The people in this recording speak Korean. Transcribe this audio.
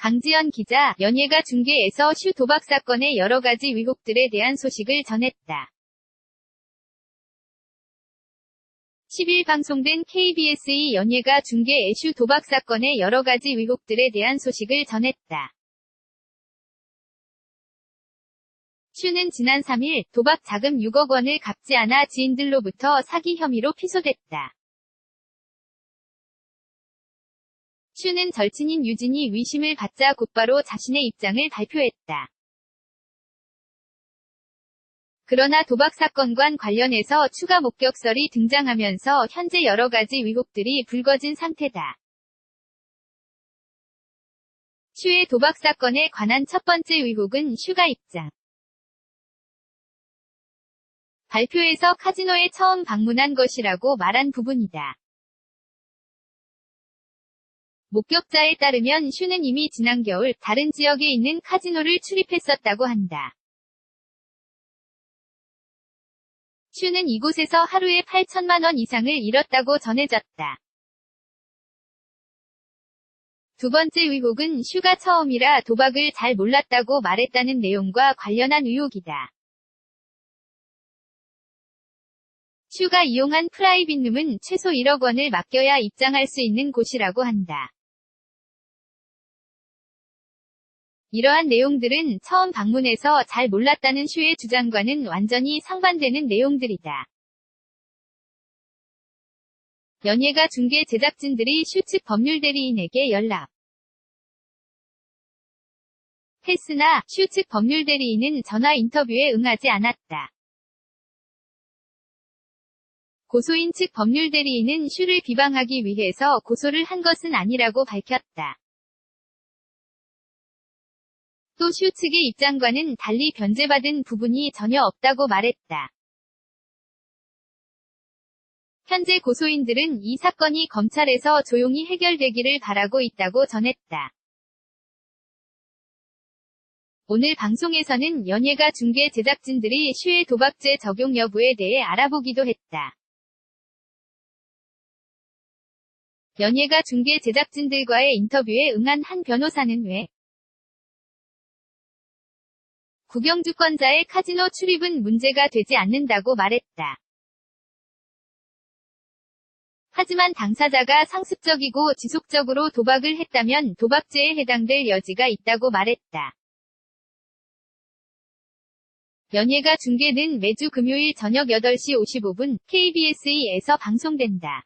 강지연 기자, 연예가 중계에서 슈 도박 사건의 여러 가지 의혹들에 대한 소식을 전했다. 10일 방송된 KBS2 연예가 중계 애슈 도박 사건의 여러 가지 의혹들에 대한 소식을 전했다. 슈는 지난 3일 도박 자금 6억 원을 갚지 않아 지인들로부터 사기 혐의로 피소됐다. 슈는 절친인 유진이 위심을 받자 곧바로 자신의 입장을 발표했다. 그러나 도박 사건과 관련해서 추가 목격설이 등장하면서 현재 여러 가지 의혹들이 불거진 상태다. 슈의 도박 사건에 관한 첫 번째 의혹은 슈가 입장. 발표에서 카지노에 처음 방문한 것이라고 말한 부분이다. 목격자에 따르면 슈는 이미 지난 겨울 다른 지역에 있는 카지노를 출입했었다고 한다. 슈는 이곳에서 하루에 8천만 원 이상을 잃었다고 전해졌다. 두 번째 의혹은 슈가 처음이라 도박을 잘 몰랐다고 말했다는 내용과 관련한 의혹이다. 슈가 이용한 프라이빗룸은 최소 1억 원을 맡겨야 입장할 수 있는 곳이라고 한다. 이러한 내용들은 처음 방문해서 잘 몰랐다는 슈의 주장과는 완전히 상반되는 내용들이다. 연예가 중계 제작진들이 슈 측 법률 대리인에게 연락. 했으나 슈 측 법률 대리인은 전화 인터뷰에 응하지 않았다. 고소인 측 법률 대리인은 슈를 비방하기 위해서 고소를 한 것은 아니라고 밝혔다. 또 슈 측의 입장과는 달리 변제받은 부분이 전혀 없다고 말했다. 현재 고소인들은 이 사건이 검찰에서 조용히 해결되기를 바라고 있다고 전했다. 오늘 방송에서는 연예가 중계 제작진들이 슈의 도박죄 적용 여부에 대해 알아보기도 했다. 연예가 중계 제작진들과의 인터뷰에 응한 한 변호사는 왜 국영주권자의 카지노 출입은 문제가 되지 않는다고 말했다. 하지만 당사자가 상습적이고 지속적으로 도박을 했다면 도박죄에 해당될 여지가 있다고 말했다. 연예가 중계는 매주 금요일 저녁 8시 55분 KBS2에서 방송된다.